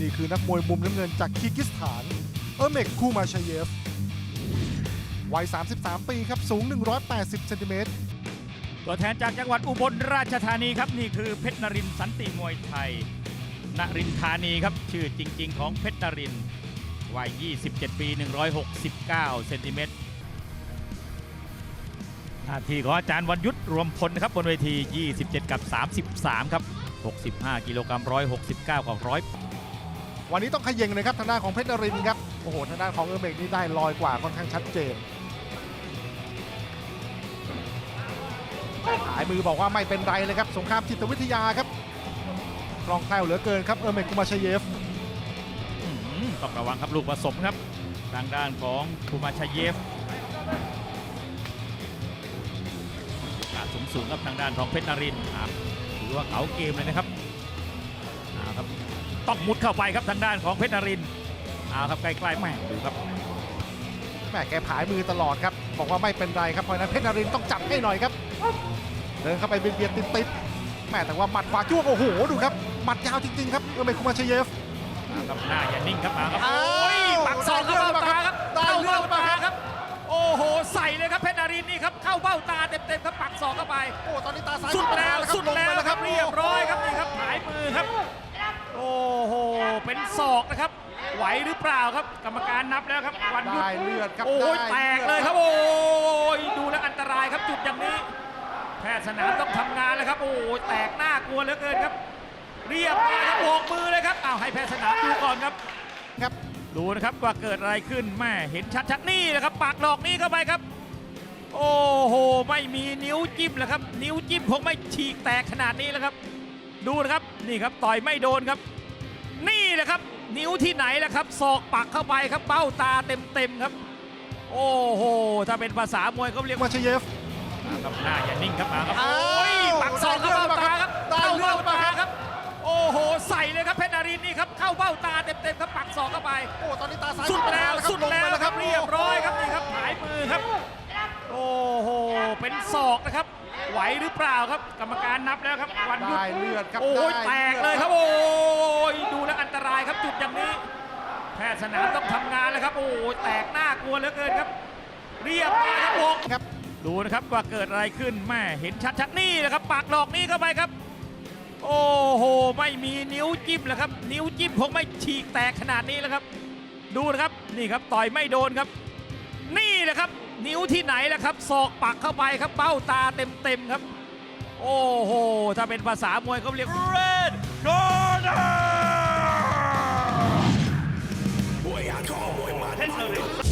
นี่คือนักมวยมุมน้ำเงินจากคีร์กิสถาน เออร์เมกคูมาชเยฟ วัย 33 ปีครับ สูง 180เซนติเมตรตัวแทนจากจังหวัดอุบลราชธานีครับ นี่คือเพชรนรินสันติมวยไทยนรินธานีครับ ชื่อจริง ๆ ของเพชรนรินวัย 27 ปี 169 เซนติเมตรหน้าที่ของอาจารย์วันยุทธรวมพลนะครับบนเวที 27 กับ 33 ครับ 65 กิโลกรัม169 กับ100 วันนี้ต้องขย่งเลยครับทางด้านของเพชรนรินครับโอ้โหทางด้านของเออร์เมกนี่ได้ลอยกว่าค่อนข้างชัดเจนหายมือบอกว่าไม่เป็นไรเลยครับสงครามจิตวิทยาครับคลองแคล่วเหลือเกินครับเออร์เมกคูมาชเยฟต้องระวังครับลูกผสมครับทางด้านของคูมาชเยฟการสูงสูงครับทางด้านของเพชรนรินครับถือว่าเก๋าเกมเลยนะครับครับ ต้องมุดเข้าไปครับทางด้านของเพชรนรินทร์เอาครับใกล้ๆแม่ดูครับแม่แกผายมือตลอดครับ บอกว่าไม่เป็นไรครับเพราะฉะนั้นเพชรนรินทร์ต้องจับให้หน่อยครับ เดินเข้าไปเบียดๆติดๆแม่แต่ว่าหมัดขวาจ้วงโอ้โหดูครับหมัดยาวจริงๆครับเออร์เมกคูมาชาเยฟเอาครับหน้าอย่านิ่งครับเอาครับอ้าวโอ้ยปักศอกเข้าเบ้าตาครับได้เข้าเรื่อเบ้างแล้วตาครับ โอ้โหใส่เลยครับเพชรนรินทร์นี่ครับเข้าเบ้าตาเต็มๆครับปักศอกเข้าไปโอ้ตอนนี้ตาซ้ายสุดแล้วครับสุดงไปแล้วครับโเรียบร้อยครับนี่ครับหายมือครับ โอ้โห เป็นศอกนะครับ ไหวหรือเปล่าครับ กรรมการนับแล้วครับ วันหยุดได้เลือดครับโอ้ยได้แตกเลยครับ โอ้ยดูแล้วอันตรายครับจุดอย่างนี้ แพทย์สนามต้องทำงานแล้วครับ โอ้ยแตกหน้ากลัวเหลือเกินครับ เรียบร้อยครับโบกมือเลยครับอ้าวให้แพทย์สนามดูก่อนครับ ครับ ดูนะครับว่าเกิดอะไรขึ้นแม่เห็นชัดๆนี่นะครับปากดอกนี้เข้าไปครับ โอ้โห ไม่มีนิ้วจิ้มแล้วครับ นิ้วจิ้มคงไม่ฉีกแตกขนาดนี้แล้วครับ ดูนะครับนี่ครับต่อยไม่โดนครับ นี่แหละครับ นิ้วที่ไหนล่ะครับศอกปักเข้าไปครับเบ้าตาเต็มๆครับ โอ้โหถ้าเป็นภาษามวยเขาเรียกว่ามาชาเยฟ ครับหน้าอย่านิ่งครับเอาครับอ้าวโอ้ยปักศอกเข้าเบ้าตาครับได้เข้าเรื่อเบ้างแล้วตาครับ โอ้โหใส่เลยครับเพชรนารินทร์นี่ครับเข้าเบ้าตาเต็มๆครับปักศอกเข้าไป โอ้ตอนนี้ตาซ้ายสุดแล้วสุดแล้วงไปครับเรียบร้อยครับนี่ครับหายมือครับ โอ้โหเป็นศอกนะครับ ไหวหรือเปล่าครับ กรรมการนับแล้วครับวันหยุดได้เลือดครับโอ้ยได้แตกเลยครับ โอ้ยดูแล้วอันตรายครับจุดอย่างนี้ แพทย์สนามต้องทำงานแล้วครับ โอ้ยแตกหน้ากลัวเหลือเกินครับ เรียบร้อยครับโบกครับ ดูนะครับว่าเกิดอะไรขึ้นแม่เห็นชัดๆนี่นะครับปากดอกนี้เข้าไปครับ โอ้โห ไม่มีนิ้วจิ้มแล้วครับ นิ้วจิ้มคงไม่ฉีกแตกขนาดนี้แล้วครับ ดูนะครับนี่ครับต่อยไม่โดนครับ นี่แหละครับ นิ้วที่ไหนล่ะครับศอกปักเข้าไปครับเบ้าตาเต็มๆครับ โอ้โห ถ้าเป็นภาษามวยเขาเรียก Red Corner เพชรนรินทร์